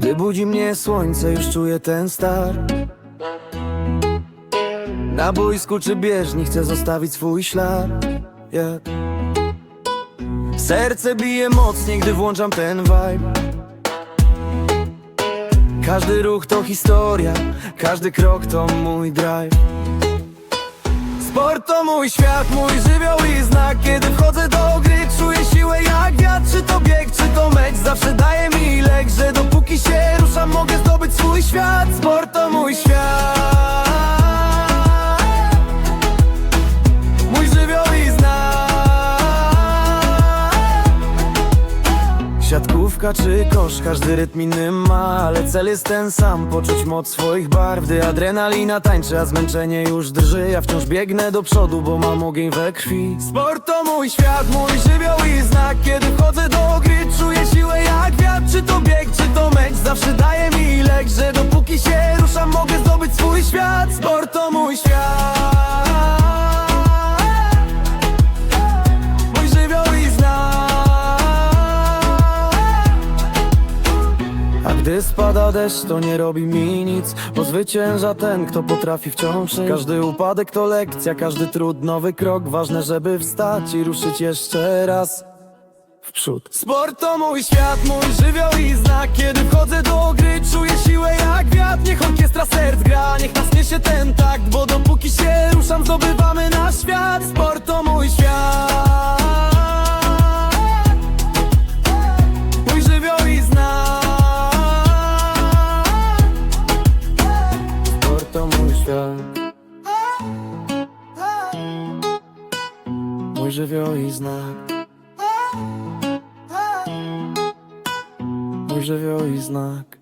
Gdy budzi mnie słońce, już czuję ten start Na boisku czy bieżni chcę zostawić swój ślad. Yeah. Serce bije mocniej, gdy włączam ten vibe. Każdy ruch to historia, każdy krok to mój drive. Sport to mój świat, mój żywioł i znak swój świat Sport to mój świat. Mój żywioł i znak. Siatkówka czy kosz, każdy rytm inny ma Ale cel jest ten sam, poczuć moc swoich barw Gdy adrenalina tańczy, a zmęczenie już drży. Ja wciąż biegnę do przodu, bo mam ogień we krwi. Sport to mój świat, mój żywioł i znak. Kiedy wchodzę do gry, czuję siłę gdy spada deszcz, to nie robi mi nic Bo zwycięża ten, kto potrafi wciąż żyć. Każdy upadek to lekcja, każdy trud nowy krok. Ważne, żeby wstać i ruszyć jeszcze raz w przód. Sport to mój świat, mój żywioł i znak Kiedy wchodzę do gry, czuję siłę jak wiatr. Niech orkiestra serc gra, niech nas niesie ten takt Bo dopóki się ruszam, zdobywamy Świat Mój żywioł i znak. Mój żywioł i znak